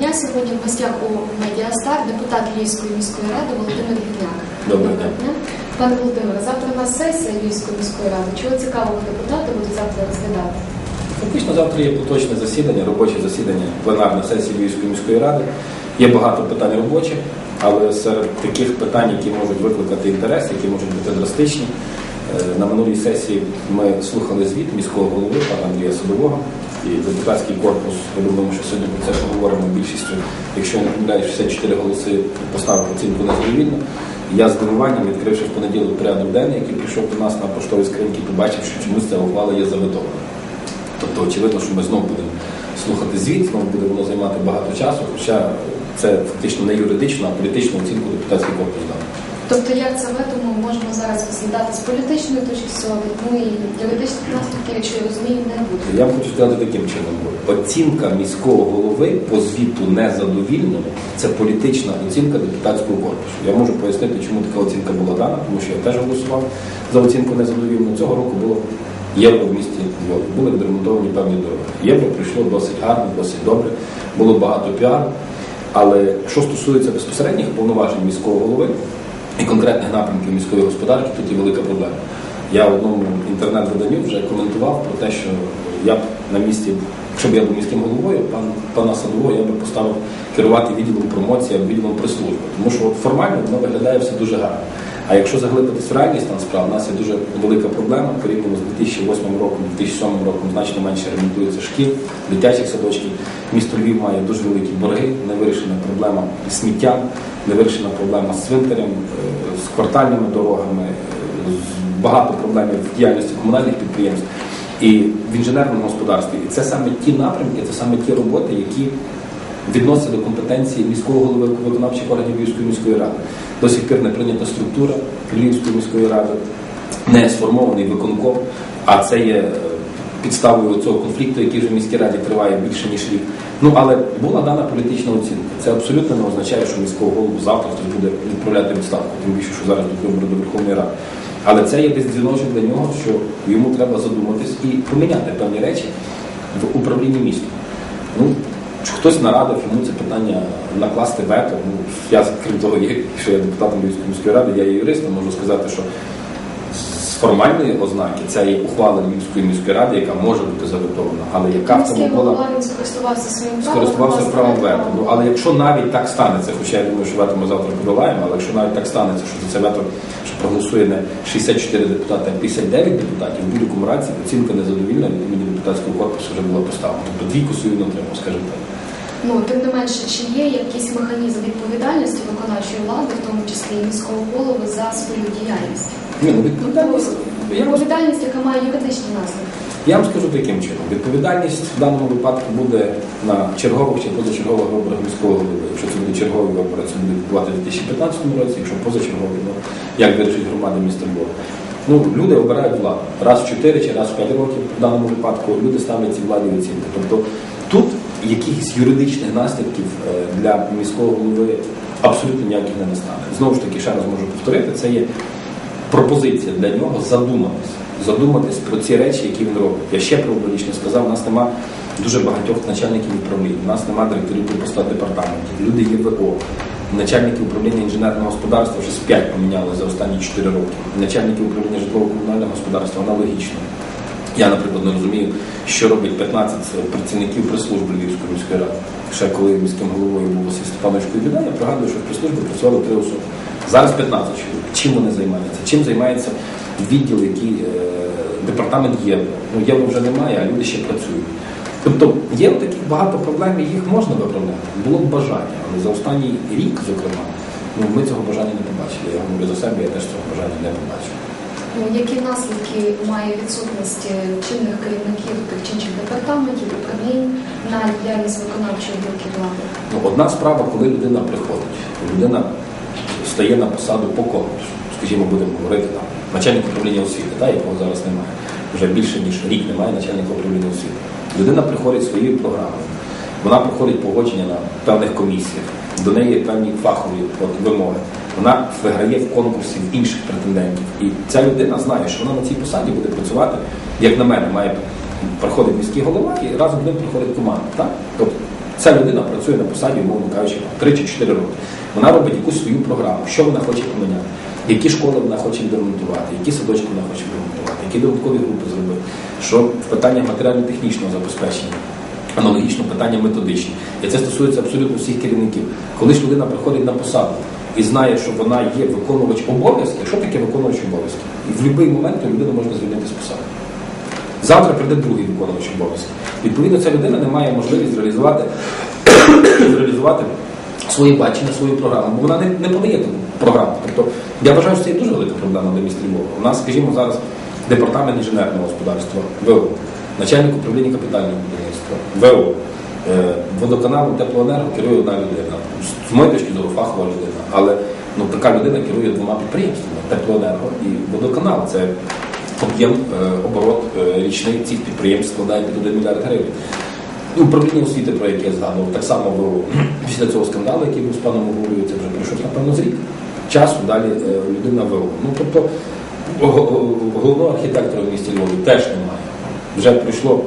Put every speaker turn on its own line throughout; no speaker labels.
дня. Сьогодні в гостях у Медіастар депутат Львівської міської ради Володимир Гідняк.
Доброго дня.
Пане Володимире, завтра у нас сесія Львівської міської ради. Чого цікавого депутати будуть завтра розглядати?
Фактично завтра є поточне засідання, робоче засідання пленарної сесії Львівської міської ради. Є багато питань робочих, але серед таких питань, які можуть викликати інтерес, які можуть бути драстичні. е, На минулій сесії ми слухали звіт міського голови пана Андрія Садового і депутатський корпус. Я думаю, що сьогодні про це поговоримо більшістю. Якщо не помиляюсь, 64 голоси поставив оцінку незадовільно. Я з здивуванням, відкривши в понеділок порядок денний, який прийшов до нас на поштовій скриньки, побачив, що чомусь ця ухвала є заветована. Тобто, очевидно, що ми знову будемо слухати звіт, знову буде воно займати багато часу, хоча це фактично не юридична, а політична оцінку депутатський корпус дав.
Тобто, як це вето ми можемо зараз розглядати з політичної точки зору, ну і юридичних наслідків, якщо я розумію, не буде.
Я хочу сказати таким чином: оцінка міського голови по звіту незадовільному це політична оцінка депутатського корпусу. Я можу пояснити, чому така оцінка була дана, тому що я теж голосував за оцінку незадовільну. Цього року було євро в місті Львові. Були відремонтовані певні дороги. Євро прийшло досить гарно, досить добре, було багато піару. Але що стосується безпосередніх повноважень міського голови і конкретних напрямків міської господарки, тут є велика проблема. Я в одному інтернет-виданню вже коментував про те, що я б на місці, якщо б я був міським головою, пан пана Садового я би поставив керувати відділом промоції або відділом прес-служби. Тому що от формально воно виглядає все дуже гарно. А якщо заглибитись в реальність там справ, у нас є дуже велика проблема порівняно з 2008 роком, 2007 роком значно менше ремонтується шкіл, дитячих садочків. Місто Львів має дуже великі борги, не вирішена проблема сміття, не вирішена проблема з цвинтарем, е, з квартальними дорогами, е, з багато проблем в діяльності комунальних підприємств і в інженерному господарстві. І це саме ті напрямки, це саме ті роботи, які відносять до компетенції міського голови виконавчих органів Львівської міської ради. До сих пір не прийнята структура Львівської міської ради, не сформований виконком, а це є е, підставою цього конфлікту, який вже в міській раді триває більше ніж рік. Ну але була дана політична оцінка. Це абсолютно не означає, що міського голову завтра хтось буде відправляти відставку, тим більше, що зараз до вибору до Верховної Ради. Але це є десь дзвіночок для нього, що йому треба задуматись і поміняти певні речі в управлінні містом. Ну, чи хтось нарадив йому це питання накласти вето. Ну, я, крім того, є, що я депутатом Львівської міської ради, я є юристом, можу сказати, що формальної ознаки це є ухвала Львівської міської ради, яка може бути заветована, але яка в тому була
скористувався своїм правом.
скористувався правом вето. Ну, але якщо навіть так станеться, хоча я думаю, що вето ми завтра подолаємо, але якщо навіть так станеться, що за це вето що проголосує не 64 депутати, а 59 депутатів, в будь-якому разі оцінка незадовільна від імені депутатського корпусу вже була поставлена. Тобто двійку свою не отримав, скажімо так.
Ну, тим не менше, чи є якийсь механізм відповідальності виконавчої влади, в тому числі і міського голови, за свою діяльність?
Ні, ну відповідальність. Я, вам-
Відповідальність, яка має юридичні наслідки.
я вам скажу таким чином. Відповідальність в даному випадку буде на чергових чи позачергових виборах міського голови. Якщо це буде чергові вибори, це буде відбувати в 2015 році, якщо позачергові, ну як вирішить громади міста Львова. Ну, люди обирають владу раз в 4 чи раз в 5 років в даному випадку люди ставлять цій владі оцінки. Тобто тут якихось юридичних наслідків е, для міського голови абсолютно ніяких не настане. Знову ж таки, ще раз можу повторити, це є пропозиція для нього задуматись, задуматись про ці речі, які він робить. Я ще про не сказав, у нас нема дуже багатьох начальників управлінь, у нас нема директорів по постат департаментів, люди є ВО. Начальники управління інженерного господарства вже з 5 поміняли за останні 4 роки. Начальники управління житлово-комунального господарства аналогічно. Я, наприклад, не розумію, що робить 15 працівників прес-служби Львівської міської ради. Ще коли міським головою був Василь Степанович я пригадую, що в прес-службі працювало три особи. Зараз 15 чоловік. Чим вони займаються? Чим займається відділ, який е, департамент євро? Ну євро вже немає, а люди ще працюють. Тобто є таких багато проблем, і їх можна виправляти. Було б бажання, але за останній рік, зокрема, ну, ми цього бажання не побачили. Я говорю за себе, я теж цього бажання не побачив.
Ну, які наслідки має відсутність чинних керівників тих чи інших департаментів, управлінь на діяльність виконавчої гілки влади?
Ну, одна справа, коли людина приходить, людина стає на посаду по конкурсу, скажімо, будемо говорити там, начальник управління освіти, та, якого зараз немає. Вже більше ніж рік немає начальника управління освіти. Людина приходить своєю програмою, вона проходить погодження на певних комісіях, до неї є певні фахові вимоги. Вона виграє в конкурсі в інших претендентів. І ця людина знає, що вона на цій посаді буде працювати, як на мене, має приходить міський голова і разом з ним приходить команда. Так? Тобто Ця людина працює на посаді, умовно кажучи, 3 чи 4 роки. Вона робить якусь свою програму, що вона хоче поміняти, які школи вона хоче відремонтувати, які садочки вона хоче відремонтувати, які додаткові групи зробити, що в питаннях матеріально-технічного забезпечення. Аналогічно питання методичні. І це стосується абсолютно всіх керівників. Коли ж людина приходить на посаду і знає, що вона є виконувач обов'язків, що таке виконувач обов'язків? І в будь-який момент людину можна звільнити з посади. Завтра прийде другий виконувач обов'язків. Відповідно, ця людина не має можливість зреалізувати, зреалізувати своє бачення, свою програму, бо вона не, не подає таку програму. Тобто, я вважаю, що це є дуже велика проблема для міста Львова. У нас, скажімо, зараз департамент інженерного господарства, ВО, начальник управління капітального будівництва, ВО, е, водоканалом теплоенерго керує одна людина. З моєї точки зору фахова людина, але ну, така людина керує двома підприємствами теплоенерго і водоканал. Це об'єм е, оборот е, річний цих підприємств складає під 1 мільярд гривень. І управління освіти, про яке я згадував, так само було після цього скандалу, який був з паном Гуглою, це вже пройшов, напевно, з рік часу, далі е, людина ВО. Ну, тобто, го- го- головного архітектора в місті Львові теж немає. Вже пройшло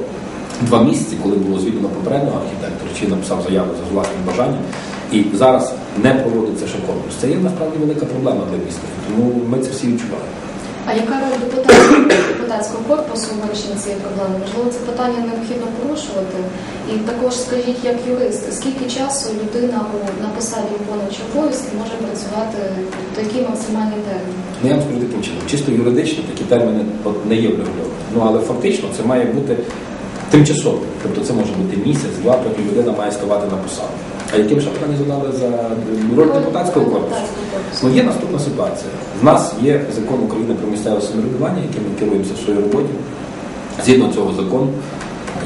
два місяці, коли було звільнено попереднього архітектора, чи написав заяву за власним бажанням, і зараз не проводиться ще конкурс. Це є насправді велика проблема для міста. Тому ми це всі відчуваємо.
А яка роль депутатського, депутатського корпусу у вирішенні цієї проблеми? Можливо, це питання необхідно порушувати. І також скажіть, як юрист, скільки часу людина на посаді виконуючи обов'язки може працювати в такий максимальний термін?
Ну, я вам скажу таким чином. Чисто юридично такі терміни не є врегульовані. Ну але фактично це має бути тимчасово. Тобто це може бути місяць, два, потім людина має ставати на посаду. А яке ще питання задали за роль депутатського корпусу?
Депутатського корпусу.
Ну, є наступна ситуація. В нас є закон України про місцеве самоврядування, яким ми керуємося в своїй роботі. Згідно цього закону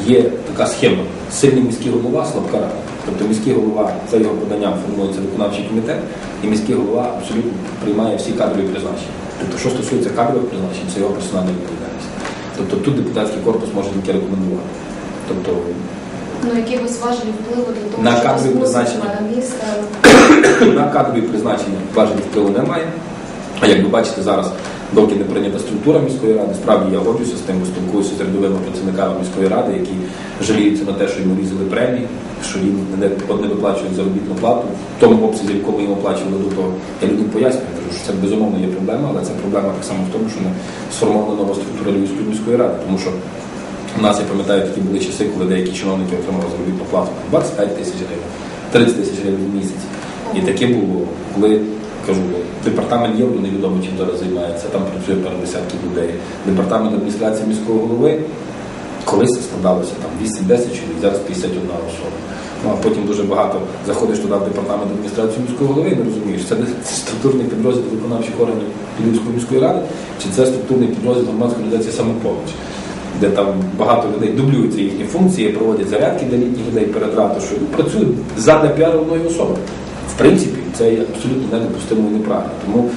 є така схема. Сильний міський голова, слабка рада. Тобто міський голова за його поданням формується виконавчий комітет, і міський голова абсолютно приймає всі кадрові призначення. Тобто, що стосується кадрових призначень, це його персональна відповідальність. Тобто тут депутатський корпус може тільки рекомендувати. Тобто
Ну, якихось важелів впливу для того,
На кадрові призначення.
міста
на кадрові призначення важелів впливу немає. А як ви бачите, зараз, доки не прийнята структура міської ради, справді я годжуся з тим, спілкуюся з рядовими працівниками міської ради, які жаліються на те, що йому різали премії, що їм не виплачують заробітну плату в тому обсязі, в якому їм оплачували до того. Я людям пояснюю, кажу, що це безумовно є проблема, але це проблема так само в тому, що не сформована нова структура Львівської міської ради, тому що у нас, я пам'ятаю, такі були часи, коли деякі чиновники отримали заробітну плату 25 тисяч гривень, 30 тисяч гривень в місяць. І таке було, коли кажу, департамент євро невідомо чим зараз займається, там працює пару десятків людей. Департамент адміністрації міського голови колись складалося там 210 чоловік, зараз 51 особа. Ну а потім дуже багато заходиш туди в департамент адміністрації міського голови і не розумієш, це не структурний підрозділ виконавчих органів Львівської міської ради, чи це структурний підрозділ громадської організації самопоміч де там багато людей дублюються їхні функції, проводять зарядки для літніх людей перед ратушою, працюють задля піару одної особи. В принципі, це є абсолютно недопустимо і неправильно. Тому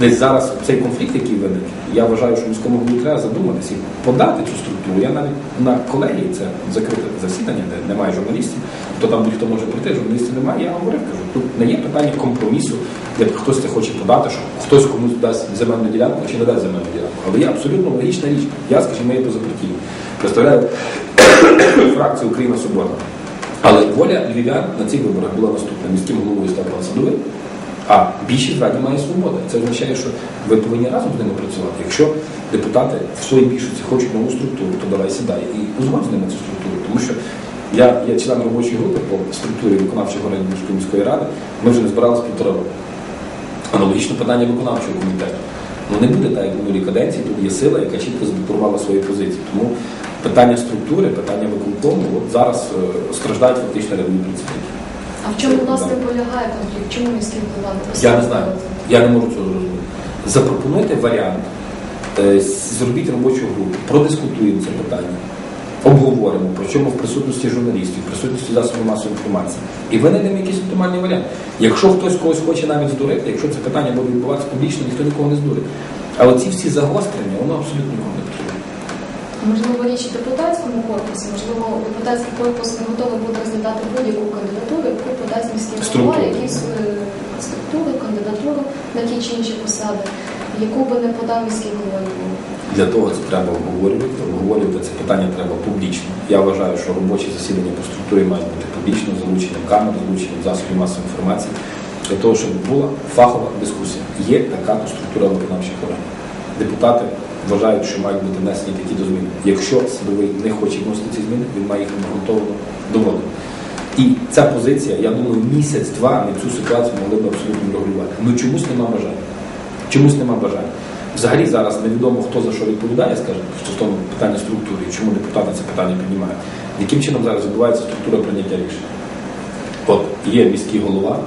десь зараз цей конфлікт, який виник, я вважаю, що міському голові треба задуматися і подати цю структуру. Я навіть на колегії це закрите засідання, де немає журналістів, то там будь-хто може прийти, журналістів немає. Я говорив, кажу, тут не є питання компромісу, де хтось це хоче подати, що хтось комусь дасть земельну ділянку чи не дасть земельну ділянку. Але є абсолютно логічна річ. Я, скажімо, є позапартійний. Представляю фракцію Україна Соборна. Але воля львів'ян на цих виборах була наступна. Міським головою став пан а більшість раді має свободу. Це означає, що ви повинні разом з ними працювати. Якщо депутати в своїй більшості хочуть нову структуру, то давай сідай і узгодь з ними цю структуру. Тому що я є член робочої групи по структурі виконавчого органів міської ради. Ми вже не збиралися півтора року. Аналогічно питання виконавчого комітету. Ну не буде так, як в минулій каденції, тут є сила, яка чітко задекларувала свої позиції. Тому питання структури, питання виконкому от зараз е, страждають фактично рядові працівники.
А в чому власне полягає конфлікт? Чому міський голова
Я не знаю, я не можу цього зрозуміти. Запропонуйте варіант, е, зробіть робочу групу, продискутуємо це питання, обговоримо, причому в присутності журналістів, в присутності засобів масової інформації. І винайдемо якийсь оптимальний варіант. Якщо хтось когось хоче навіть здурити, якщо це питання буде відбуватися публічно, ніхто нікого не здурить. А оці всі загострення, воно абсолютно нікого не потрібно.
Можливо, річ у депутатському корпусі, можливо, депутатський корпус не готовий буде розглядати будь-яку кандидатуру, яку подасть міський голова, якісь е, структури, кандидатуру на ті чи інші посади, яку би не подав міський голова.
Для того це треба обговорювати. Обговорювати це питання треба публічно. Я вважаю, що робочі засідання по структурі мають бути публічно, залученням камер, залученням засобів масової інформації, для того, щоб була фахова дискусія. Є така структура виконавчих органів. Депутати вважають, що мають бути внесені такі до зміни. Якщо садовий не хоче вносити ці зміни, він має їх обґрунтовано доводити. І ця позиція, я думаю, місяць-два ми цю ситуацію могли б абсолютно регулювати. Ну чомусь нема бажання. Чомусь нема бажання. Взагалі зараз невідомо, хто за що відповідає, скажімо, стосовно питання структури, і чому депутати це питання піднімають. Яким чином зараз відбувається структура прийняття рішень? От є міський голова,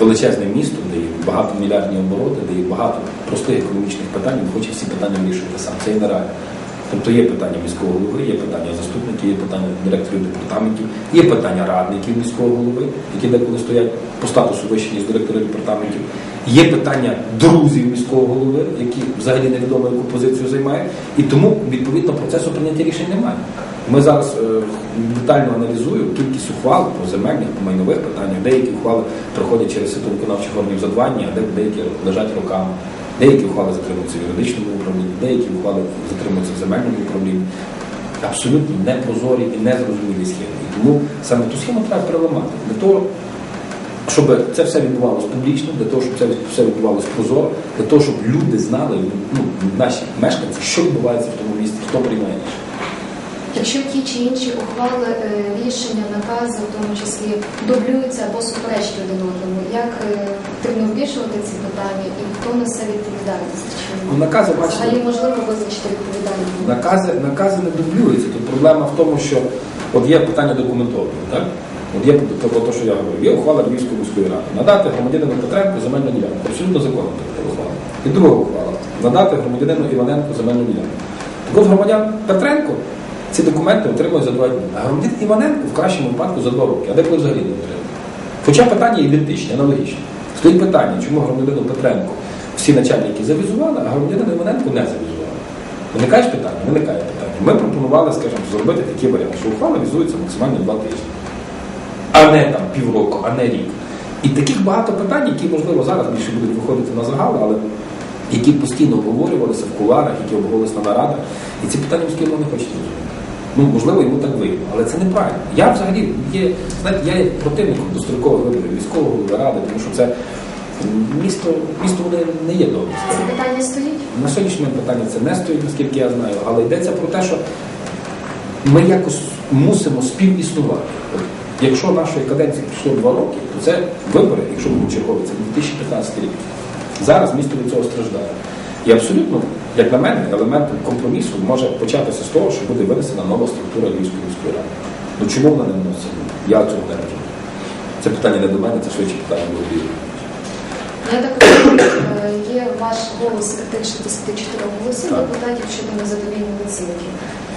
величезне місто, де є багатомільярдні обороти, де є багато простих економічних питань, він хоче всі питання вирішувати сам. Це і нереально. Тобто є питання міського голови, є питання заступників, є питання директорів департаментів, є питання радників міського голови, які деколи стоять по статусу вище, ніж директори департаментів. Є питання друзів міського голови, які взагалі невідомо яку позицію займають. І тому відповідно процесу прийняття рішень немає. Ми зараз е, детально аналізуємо кількість ухвал по земельних, по майнових питаннях. Деякі ухвали проходять через сито виконавчих органів за два дні, а де- деякі лежать роками. Деякі ухвали затримуються в юридичному управлінні, деякі ухвали затримуються в земельному управлінні. Абсолютно непрозорі і незрозумілі схеми. І тому саме ту схему треба переламати. Для того, щоб це все відбувалося публічно, для того, щоб це все відбувалося прозоро, для того, щоб люди знали, ну, наші мешканці, що відбувається в тому місті, хто приймає рішення.
Якщо ті чи інші ухвали, е, рішення, накази, в тому числі дублюються або суперечать один одному, як е, потрібно вирішувати ці питання і хто несе відповідальність?
Ну, накази, бачите,
взагалі можливо визначити відповідальність?
Накази, накази не дублюються. Тут проблема в тому, що от є питання документоване, так? От є про те, що я говорю, є ухвала Львівської міської ради. Надати громадянину Петренку земельну ділянку. Абсолютно законна така ухвала. І друга ухвала. Надати громадянину Іваненку земельну ділянку. Так от громадян Петренко ці документи отримує за два дні. А громадянин Іваненко в кращому випадку за два роки, а деколи взагалі не отримує. Хоча питання ідентичні, аналогічні. Стоїть питання, чому громадянину Петренко всі начальники завізували, а громадянину Іваненко не завізували. Виникає питання? Виникає питання. Ми пропонували, скажімо, зробити такий варіант, що ухвала візується максимально два тижні, а не там півроку, а не рік. І таких багато питань, які, можливо, зараз більше будуть виходити на загал, але які постійно обговорювалися в куларах, які обговорювалися на нарадах, і ці питання голова не розуміти. Ну, можливо, йому так вигідно, але це неправильно. Я взагалі є, знаєте, я є противником дострокових виборів міського голови ради, тому що це місто, місто воно не є добре.
Це питання стоїть?
На сьогоднішньому питання це не стоїть, наскільки я знаю, але йдеться про те, що ми якось мусимо співіснувати. Якщо нашої каденції пішло два роки, то це вибори, якщо будуть чергові, це 2015 рік. Зараз місто від цього страждає. І абсолютно, як на мене, елементом компромісу може початися з того, що буде винесена нова структура Львівської міської ради. Ну чому вона не вноситься? Я цього не розумію. Це питання не до мене, це швидше питання до Львівської.
Я так розумію, е, є ваш голос критичний 24 голосів депутатів щодо незадовільних оцінки.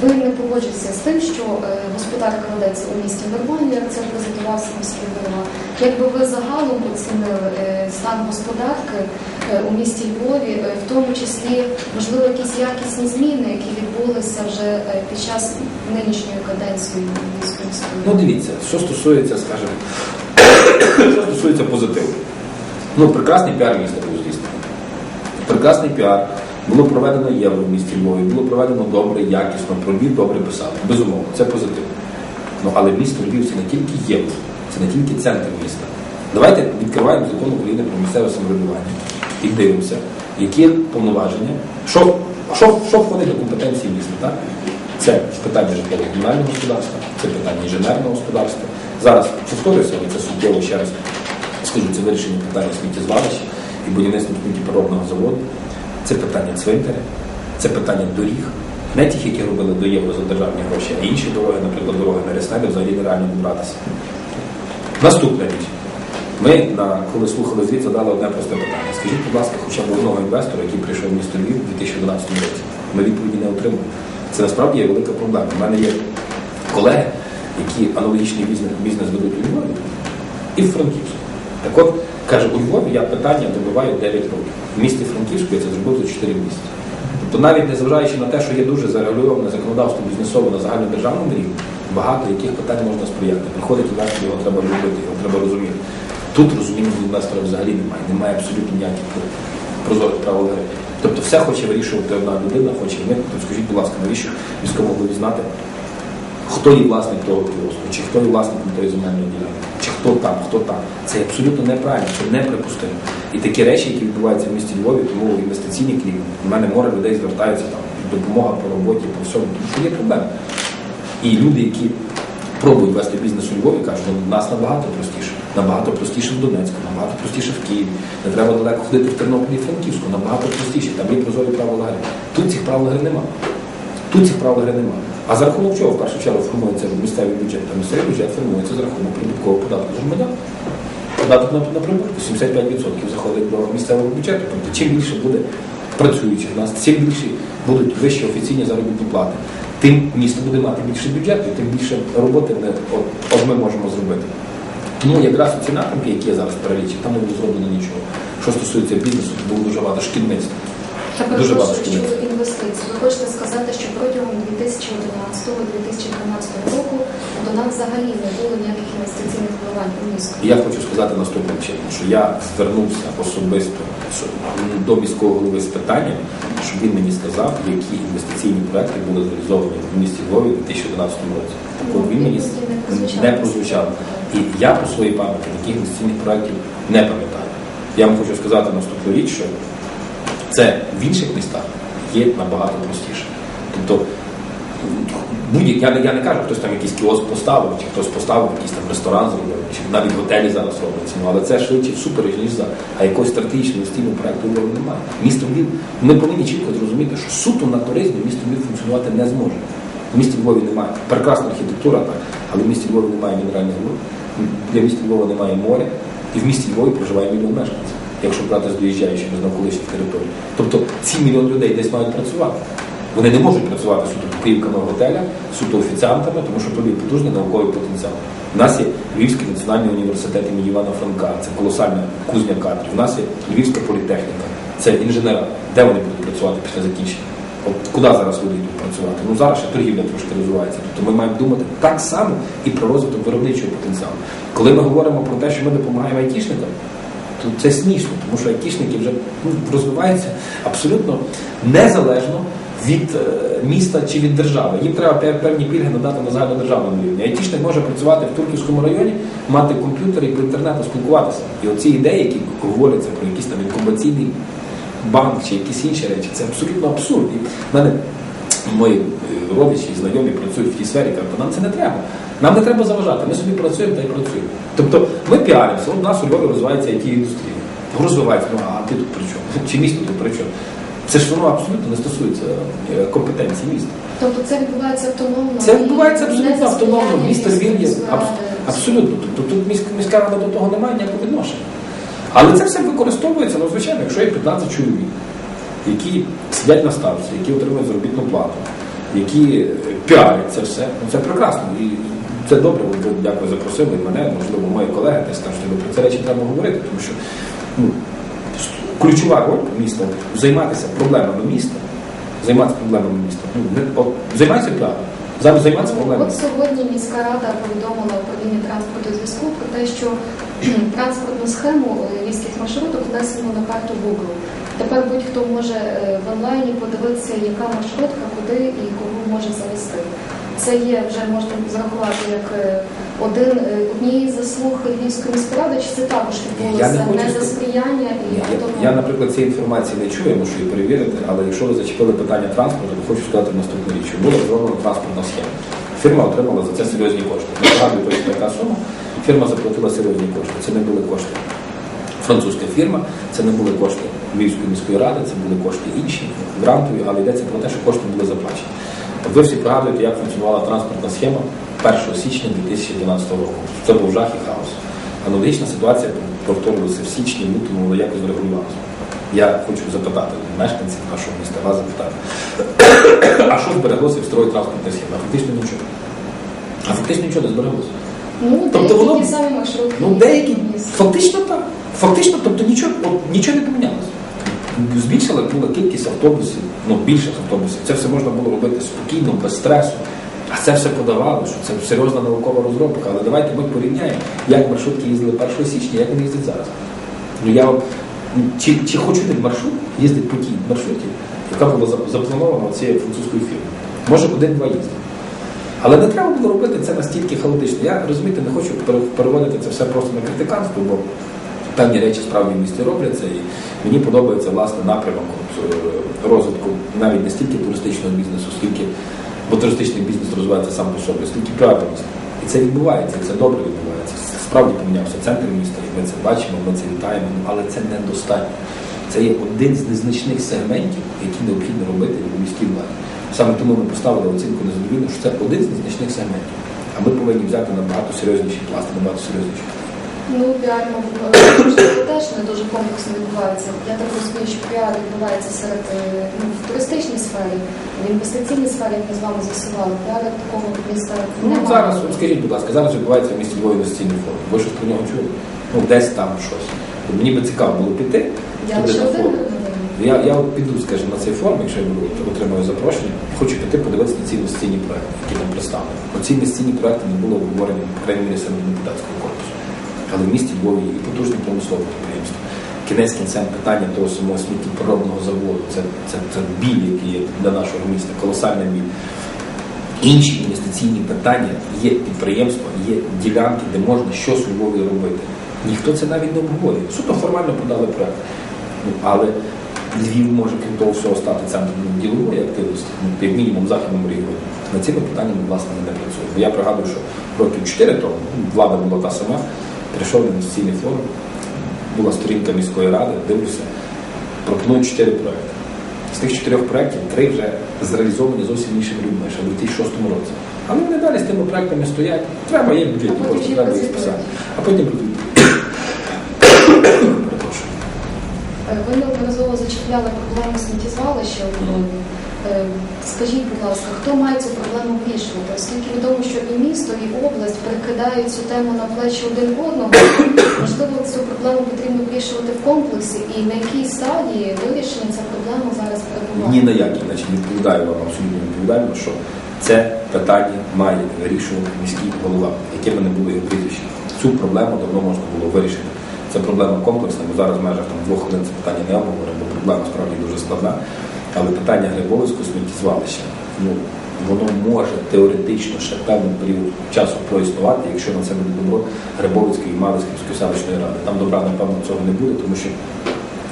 Ви не погоджуєтеся з тим, що е, господарка ведеться у місті нормально, як це презентувався міський голова. Якби ви загалом оцінили е, стан господарки е, у місті Львові, в тому числі, можливо, якісь якісні зміни, які відбулися вже під час нинішньої каденції міської
Ну дивіться, що стосується, скажімо, що стосується позитиву. Ну, прекрасний піар міста був здійснений. Прекрасний піар. Було проведено євро в місті Львові, було проведено добре, якісно, про Львів добре писали. Безумовно, це позитивно. Ну, але місто Львів це не тільки євро, це не тільки центр міста. Давайте відкриваємо закон України про місцеве самоврядування і дивимося, які повноваження, що, що, що входить до компетенції міста. Так? Це питання житлово-комунального господарства, це питання інженерного господарства. Зараз повторюся, але це суттєво ще раз скажу, це вирішення питання сміттєзвалища і будівництва сміттєпереробного заводу. Це питання цвинтаря, це питання доріг, не тих, які робили до євро за державні гроші, а інші дороги, наприклад, дороги на Рясне, де взагалі нереально добратися. Наступна річ. Ми, на, коли слухали звіт, задали одне просте питання. Скажіть, будь ласка, хоча б одного інвестора, який прийшов в місто Львів у 2012 році. Ми відповіді не отримали. Це насправді є велика проблема. У мене є колеги, які аналогічний бізнес ведуть у Львові і в Франківську. Так от, каже, у Львові я питання добиваю 9 років. В місті Франківську я це зробив за 4 місяці. Тобто навіть незважаючи на те, що є дуже зарегульоване законодавство бізнесове на загальнодержавному рівні, багато яких питань можна сприяти. Приходить інвестор, його треба любити, його треба розуміти. Тут розуміння інвестора взагалі немає, немає абсолютно ніяких прозорих правил гри. Тобто все хоче вирішувати одна людина, хоче вникнути. Скажіть, будь ласка, навіщо військовому голові знати, хто є власник того кіоску, чи хто є власником тої земельної ділянки, хто там, хто там. Це абсолютно неправильно, це неприпустимо. І такі речі, які відбуваються в місті Львові, тому інвестиційні клініки, у мене море людей звертаються там, допомога по роботі, по всьому, тому що є проблеми. І люди, які пробують вести бізнес у Львові, кажуть, ну, нас набагато простіше. Набагато простіше в Донецьку, набагато простіше в Києві. Не треба далеко ходити в Тернополі і Франківську, набагато простіше. Там є прозорі правила гри. Тут цих правил гри немає. Тут цих правил гри немає. А за рахунок чого в першу чергу формується місцевий бюджет? Та місцевий бюджет формується за рахунок прибуткового податку громадян. Податок на, на прибутку 75% заходить до місцевого бюджету. Тобто чим більше буде працюючих нас, чим більше будуть вищі офіційні заробітні плати, тим місто буде мати більше бюджету, тим більше роботи ми, от, от ми можемо зробити. Тому якраз ці напрямки, які я зараз перелічив, там не було зроблено нічого. Що стосується бізнесу, було дуже багато шкідництва.
Так,
Дуже багато
щодо інвестицій. Ви хочете сказати, що протягом 2011-2012 року до нас взагалі не було ніяких інвестиційних вливань у місто?
Я хочу сказати наступним чином, що я звернувся особисто до міського голови з питанням, щоб він мені сказав, які інвестиційні проекти були реалізовані в місті Львові у 2011 році. Так от він мені не прозвучав. І я по своїй пам'яті таких інвестиційних проєктів не пам'ятаю. Я вам хочу сказати наступну річ, що це в інших містах є набагато простіше. Тобто я, не- я не кажу, хтось там якийсь кіоск поставив, чи хтось поставив якийсь там ресторан зробив, чи навіть готелі зараз робляться. Ну, але це швидше всупереч, ніж за. А якогось стратегічного інвестиційного проекту у немає. Місто Львів, ми повинні чітко зрозуміти, що суто на туризмі місто Львів функціонувати не зможе. В місті Львові немає прекрасна архітектура, так, але в місті Львові немає мінеральних вод, для міста Львова немає моря, і в місті Львові проживає мільйон мешканців, якщо брати з доїжджаючих з навколишніх територій. Тобто ці мільйон людей десь мають працювати. Вони не можуть працювати суто покрівками готеля, суто офіціантами, тому що тобі потужний науковий потенціал. У нас є Львівський національний університет імені Івана Франка, це колосальна кузня кадрів. У нас є Львівська політехніка, це інженера. Де вони будуть працювати після закінчення? От куди зараз люди йдуть працювати? Ну зараз ще торгівля трошки розвивається. Тобто ми маємо думати так само і про розвиток виробничого потенціалу. Коли ми говоримо про те, що ми допомагаємо айтішникам, то це смішно, тому що айтішники вже ну, розвиваються абсолютно незалежно від е, міста чи від держави. Їм треба певні пільги надати на загальнодержавному рівні. Айтішник може працювати в Турківському районі, мати комп'ютер і по інтернету спілкуватися. І оці ідеї, які говоряться про якийсь там інкубаційний банк чи якісь інші речі, це абсолютно абсурд. І в мене мої е, родичі знайомі працюють в тій сфері, кажуть, нам це не треба. Нам не треба заважати, ми собі працюємо та й працюємо. Тобто ми піаримося, у нас у Львові розвивається it індустрія. Розвивається, ну а ти тут при чому? Чи місто тут при чому? Це ж воно абсолютно не стосується е, компетенції міста.
Тобто це відбувається автономно?
Це відбувається абсолютно автономно. Місто Львів є абсолютно. Тобто тут міська, рада до того не має ніякого відношення. Але це все використовується, ну, звичайно, якщо є 15 чоловік, які сидять на ставці, які отримують заробітну плату, які е, піарять це все, ну це прекрасно. І це добре, ви дякую, запросили мене, можливо, мої колеги теж скажуть, що про це речі треба говорити, тому що ну, ключова роль міста займатися проблемами міста, займатися проблемами міста. Ну, не, от, займайся піаром, зараз займатися проблемами.
От сьогодні міська рада повідомила управління транспорту зв'язку про те, що транспортну схему е, львівських маршруток внесено на карту Google. Тепер будь-хто може е, в онлайні подивитися, яка маршрутка, куди і кого може завести. Це є вже можна зрахувати як е, один е, однієї заслуг Львівської міської ради, чи це також відбулося
не
за сприяння і
Я,
автономії?
я, наприклад, цієї інформації не чую, мушу її перевірити, але якщо ви зачепили питання транспорту, то хочу сказати наступну річ. Була розроблена транспортна схема. Фірма отримала за це серйозні кошти. Не згадую точно яка сума. Фірма заплатила серйозні кошти. Це не були кошти. Французька фірма, це не були кошти Львівської міської ради, це були кошти інші, грантові, але йдеться про те, що кошти були заплачені. Ви всі пригадуєте, як функціонувала транспортна схема 1 січня 2012 року. Це був жах і хаос. Аналогічна ситуація повторилася в січні, лютому, але якось врегулювалася. Я хочу запитати мешканців нашого міста, вас запитати. А що збереглося в строї транспортної схеми? А фактично нічого. А фактично нічого не збереглося.
Ну,
Тобто
деякі
воно-
самі маршрутки.
Ну, деякі фактично так. Фактично, тобто нічого, от, нічого не помінялося. Збільшила була кількість автобусів, ну більше автобусів. Це все можна було робити спокійно, без стресу. А це все подавало, що це серйозна наукова розробка. Але давайте ми порівняємо, як маршрутки їздили 1 січня, як вони їздять зараз. Ну я чи, чи хоч один маршрут їздить по тій маршруті, яка була запланована цією французькою фірмою. Може один-два їздить. Але не треба було робити це настільки хаотично. Я розумієте, не хочу переводити це все просто на критиканство, бо певні речі справді в місті робляться, і мені подобається власне напрямок е, розвитку навіть не стільки туристичного бізнесу, скільки бо туристичний бізнес розвивається сам по собі, скільки приватного. І це відбувається, і це добре відбувається. Справді помінявся центр міста, і ми це бачимо, ми це вітаємо, але це недостатньо. Це є один з незначних сегментів, які необхідно робити в міській владі. Саме тому ми поставили оцінку незадовільну, що це один з незначних сегментів. А ми повинні взяти набагато серйозніші пласти, набагато серйозніші.
Ну, піар, мабуть, теж не дуже комплексно відбувається. Я так розумію, що піар відбувається серед е, ну, в туристичній сфері, в інвестиційній сфері, як ми з вами з'ясували, піару такого міста
Ну, зараз, от скажіть, будь ласка, зараз відбувається в місті Львові інвестиційний форум. Ви щось про нього чули? Ну, десь там щось. От Мені би цікаво було піти.
Я лише один
Я, я от піду, скажімо, на цей форум, якщо я отримаю запрошення, хочу піти подивитися на ці інвестиційні проекти, які там представлені. Оці інвестиційні проекти не було обговорені, по крайній мірі, серед депутатського корпусу. Але в місті Львові і потужні промислові підприємства. Кінець кінцем питання того самого сміттєпоробного заводу. Це, це, це біль, який є для нашого міста, колосальний біль. Інші інвестиційні питання є підприємства, є ділянки, де можна щось у Львові робити. Ніхто це навіть не обговорює. Суто формально подали проект. Ну, але Львів може, крім того всього, стати центром ділової активності, ну, як мінімум західному регіоні. Над цими питаннями, власне, не працюємо. Бо я пригадую, що років 4 тому ну, влада була та сама, прийшов на інвестиційний форум, була сторінка міської ради, дивлюся, пропонують 4 проекти. З тих чотирьох проєктів три вже зреалізовані зовсім іншими людьми, ще в 2006 році. Але вони далі з тими проектами стоять. Треба є бюджет, просто треба їх списати. А потім будуть.
Е, Ви неодноразово зачіпляли проблему сміттєзвалища. Е, Скажіть, будь ласка, хто має цю проблему вирішувати? Оскільки відомо, що і місто, і область перекидають цю тему на плечі один одного, можливо, цю проблему потрібно вирішувати в комплексі, і на якій стадії вирішення ця проблема зараз перебуває?
Ні на які, значить, відповідаю вам абсолютно відповідально, що це питання має вирішувати міський голова, яке би не було його прізвище. Цю проблему давно можна було вирішити. Це проблема комплексна, бо зараз в межах там, двох хвилин це питання не обговоримо, бо проблема справді дуже складна. Але питання Грибовицького сміттєзвалища, ну, воно може теоретично ще певний період часу проіснувати, якщо на це буде добро Грибовицької і Малицької селищної ради. Там добра, напевно, цього не буде, тому що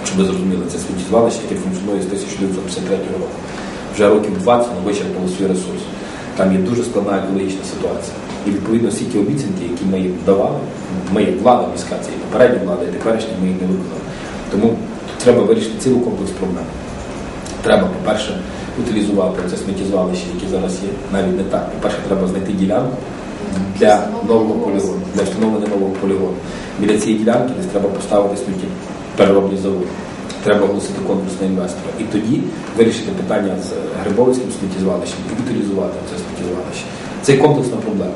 щоб ви зрозуміли, це сміттєзвалище, яке функціонує з 1953 року. Вже років 20 воно вичерпало свій ресурс. Там є дуже складна екологічна ситуація. І відповідно всі ті обіцянки, які ми їм давали, ми як влада міська, це і попередня влада, і теперішня, ми їх не виконали. Тому треба вирішити цілий комплекс проблем. Треба, по-перше, утилізувати це сміттєзвалище, яке зараз є. Навіть не так. По-перше, треба знайти ділянку для нового полігону, для встановлення нового полігону. Біля цієї ділянки десь треба поставити сміттєпереробний завод. Треба оголосити конкурс на інвестора. І тоді вирішити питання з Грибовицьким сміттєзвалищем і утилізувати це сміттєзвалище. Це комплексна проблема.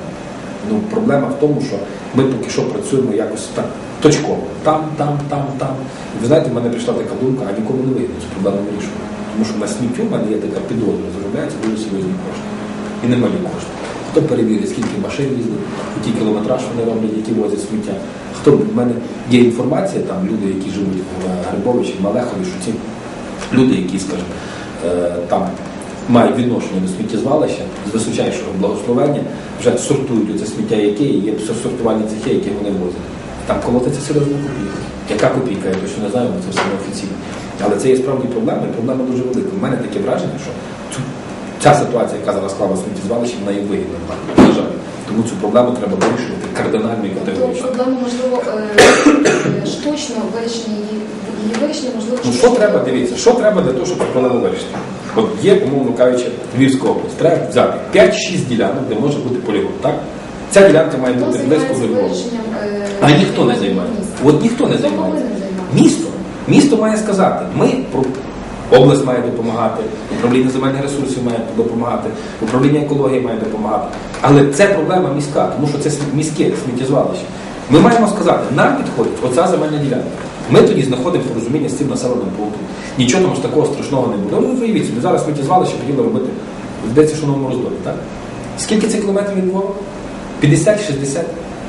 Ну, проблема в тому, що ми поки що працюємо якось так точково. Там, там, там, там. Ви знаєте, в мене прийшла така думка, а нікому не вигідно цю проблему вирішувати. Тому що на сміттю в мене є така підозра, заробляється дуже серйозні кошти. І немалі кошти. Хто перевірить, скільки машин їздить, який кілометраж вони роблять, які возять сміття. Хто в мене є інформація, там люди, які живуть в Грибовичі, в Малехові, що ці люди, які, скажімо, е, там мають відношення до сміттєзвалища з височайшого благословення, вже сортують це сміття, яке є, сортувальні цехи, які вони возять. Там колотиться серйозна копійка. Яка копійка, я точно не знаю, бо це все неофіційно. Але це є справді проблема, і проблема дуже велика. У мене таке враження, що цю, ця ситуація, яка зараз склала сміттєзвалище, вона є вигідна. На жаль. Тому цю проблему треба вирішувати кардинально і
То
категорично.
проблема, можливо, е, е, штучно вирішення її, вирішення, можливо,
Ну що треба, дивіться, що треба для того, щоб цю проблему вирішити? От є, умовно кажучи, Львівська область. Треба взяти 5-6 ділянок, де може бути полігон. Так? Ця ділянка має бути близько до Львова.
е,
А ніхто не займається. От ніхто не займається. Місто. Місто має сказати, ми область має допомагати, управління земельних ресурсів має допомагати, управління екології має допомагати. Але це проблема міська, тому що це міське сміттєзвалище. Ми маємо сказати, нам підходить оця земельна ділянка. Ми тоді знаходимо порозуміння з цим населеним пунктом. Нічого там ж такого страшного не буде. Ну, уявіть собі, зараз сміттєзвалище хотіли робити, здається, що новому роздолі? Скільки це кілометрів від Львова? 50-60?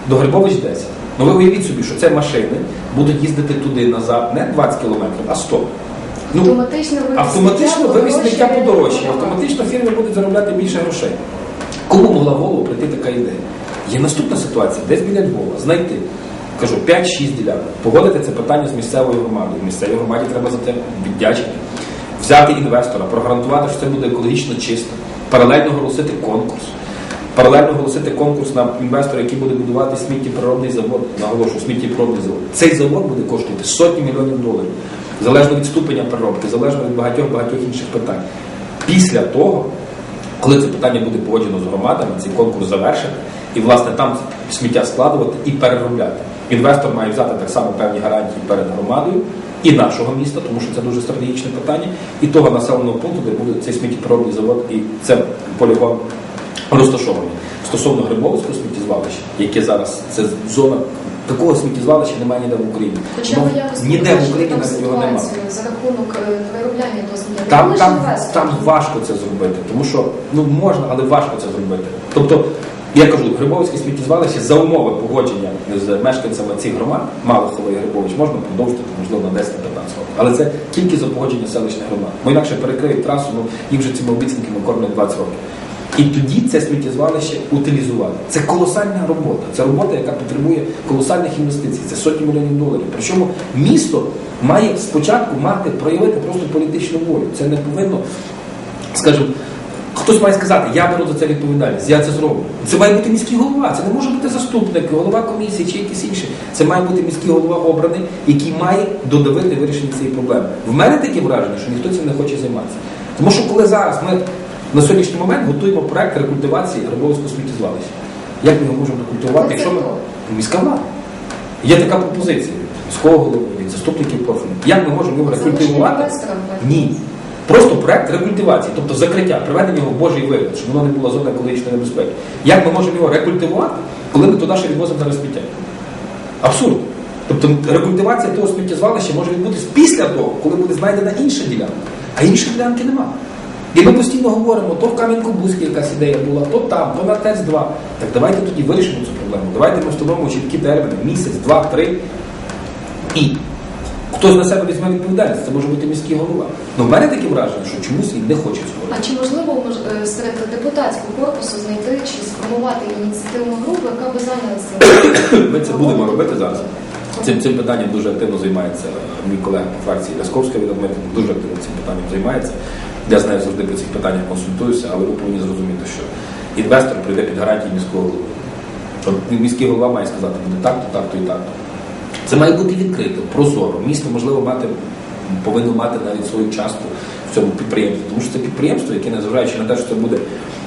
До Грибович 10. Ну ви уявіть собі, що це машини будуть їздити туди назад не 20 кілометрів, а 100. Ну,
Автоматично
автоматично вивіз сміття подорожче, автоматично фірми будуть заробляти більше грошей. Кому могла в голову прийти така ідея? Є наступна ситуація, десь біля Львова, знайти. Кажу, 5-6 ділянок. Погодити це питання з місцевою громадою. Місцевій громаді треба за це віддячити. Взяти інвестора, прогарантувати, що це буде екологічно чисто, паралельно оголосити конкурс. Паралельно оголосити конкурс на інвестора, який буде будувати сміттєприробний завод, наголошую, сміттєприробний завод. Цей завод буде коштувати сотні мільйонів доларів, залежно від ступеня переробки, залежно від багатьох багатьох інших питань. Після того, коли це питання буде погоджено з громадами, цей конкурс завершити, і власне там сміття складувати і переробляти. Інвестор має взяти так само певні гарантії перед громадою і нашого міста, тому що це дуже стратегічне питання, і того населеного пункту, де буде цей сміттєприробний завод, і це полігон розташований. Стосовно Грибовського сміттєзвалища, яке зараз це зона такого сміттєзвалища немає ніде в Україні.
Хоча ви
ніде в Україні навіть його немає.
за рахунок е, виробляння того сміття.
Там, там, там важко це зробити, тому що ну можна, але важко це зробити. Тобто, я кажу, Грибовське сміттєзвалище за умови погодження з мешканцями цих громад, Малахова і Грибович, можна продовжити можливо на 10-15 років. Але це тільки за погодження селищних громад. Бо інакше перекриють трасу, ну їх вже цими обіцянками кормлять 20 років. І тоді це сміттєзвалище утилізувати. Це колосальна робота. Це робота, яка потребує колосальних інвестицій. Це сотні мільйонів доларів. Причому місто має спочатку мати проявити просто політичну волю. Це не повинно, скажімо, хтось має сказати, я беру за це відповідальність, я це зроблю. Це має бути міський голова, це не може бути заступник, голова комісії чи якийсь інший. Це має бути міський голова обраний, який має додавити вирішення цієї проблеми. В мене таке враження, що ніхто цим не хоче займатися. Тому що коли зараз ми на сьогоднішній момент готуємо проект рекультивації Грибовського сміттєзвалища. Як ми його можемо рекультивувати, якщо ми міська влада? Є така пропозиція міського голови, від заступників профілю. Як ми можемо його рекультивувати? Ні. Просто проект рекультивації, тобто закриття, приведення його в Божий вигляд, щоб воно не було зона екологічної небезпеки. Як ми можемо його рекультивувати, коли ми туди ще відвозимо на розпиття? Абсурд. Тобто рекультивація того сміттєзвалища може відбутися після того, коли буде знайдена інша ділянка, а іншої ділянки немає. І ми постійно говоримо, то в Кам'янку-Бузькій якась ідея була, то там, то на ТЕЦ-2. Так давайте тоді вирішимо цю проблему. Давайте ми встановимо чіткі терміни, місяць, два, три. І хтось на себе візьме відповідальність, це може бути міський голова. Ну в мене таке враження, що чомусь він не хоче цього.
А чи можливо е, серед депутатського корпусу знайти чи сформувати ініціативну групу, яка би зайнялася?
Ми це будемо робити зараз. Цим, цим питанням дуже активно займається мій колега по фракції Лясковська Дмитрик, дуже активно цим питанням займається. Я з нею завжди по цих питаннях консультуюся, але ви повинні зрозуміти, що інвестор прийде під гарантії міського голови. Міський голова має сказати, буде так-то, так-то і так-то. Це має бути відкрито, прозоро. Місто можливо мати повинно мати навіть свою частку в цьому підприємстві, тому що це підприємство, яке незважаючи на те, що це буде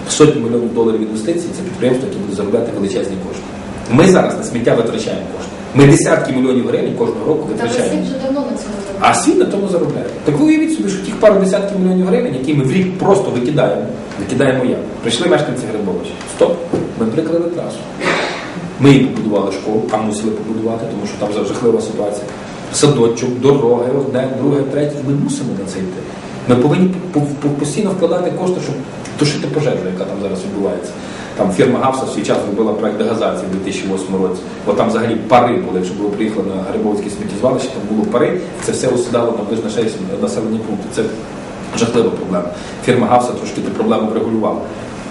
сотні мільйонів доларів інвестицій, це підприємство, яке буде заробляти величезні кошти. Ми зараз на сміття витрачаємо кошти. Ми десятки мільйонів гривень кожного року
Та
витрачаємо.
світ вже давно на цьому
А світ на тому заробляє. Так ви уявіть собі, що тих пару десятків мільйонів гривень, які ми в рік просто викидаємо, викидаємо як? Прийшли мешканці Грибовича. Стоп, ми прикрили трасу. Ми їй побудували школу, а мусили побудувати, тому що там жахлива ситуація. Садочок, дороги, одне, друге, третє. Ми мусимо на це йти. Ми повинні по- по- постійно вкладати кошти, щоб тушити пожежу, яка там зараз відбувається. Там фірма Гавса свій час робила проект дегазації в 2008 році. Бо там взагалі пари були. Якщо було приїхали на Грибовське сміттєзвалище, там було пари, це все осідало наближно 6 населені пункти. Це жахлива проблема. Фірма Гавса трошки ту проблему врегулювала.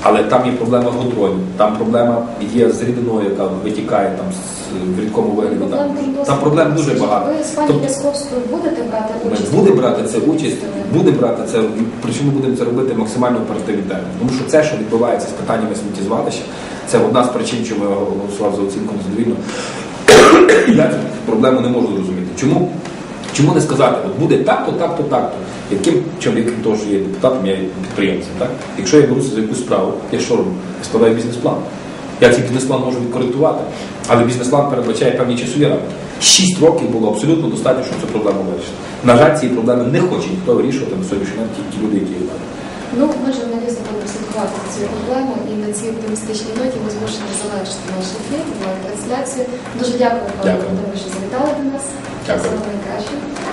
Але там є проблема гудронів, там проблема є з рідиною, яка витікає там з- в рідкому вигляді. Там,
там
проблем дуже багато.
Ви з пані
Тобто-
Лясковською будете брати
ми
участь?
буде брати це участь, буде брати це, причому будемо це робити максимально оперативні терміни. Тому що це, що відбувається з питаннями сміттєзвалища, це одна з причин, чому я голосував за оцінку незадовільно. Я цю проблему не можу зрозуміти. Чому? Чому не сказати, от буде так-то, так-то, так-то. Яким, того, що є депутатом, я є підприємцем. Так? Якщо я беруся за якусь справу, я що роблю? Я складаю бізнес-план. Я цей бізнес-план можу відкоректувати, але бізнес-план передбачає певні часові рамки. Шість років було абсолютно достатньо, щоб цю проблему вирішити. На жаль, цієї проблеми не хоче ніхто вирішувати на сьогоднішній день ті, ті люди, які мають.
Ну, ми журналісти будемо слідкувати за цією проблемою і на цій оптимістичній ноті ми змушені завершити наш ефір, трансляцію. Дуже дякую, пане Володимире, що завітали до нас.
Дякую.
Всього найкращого.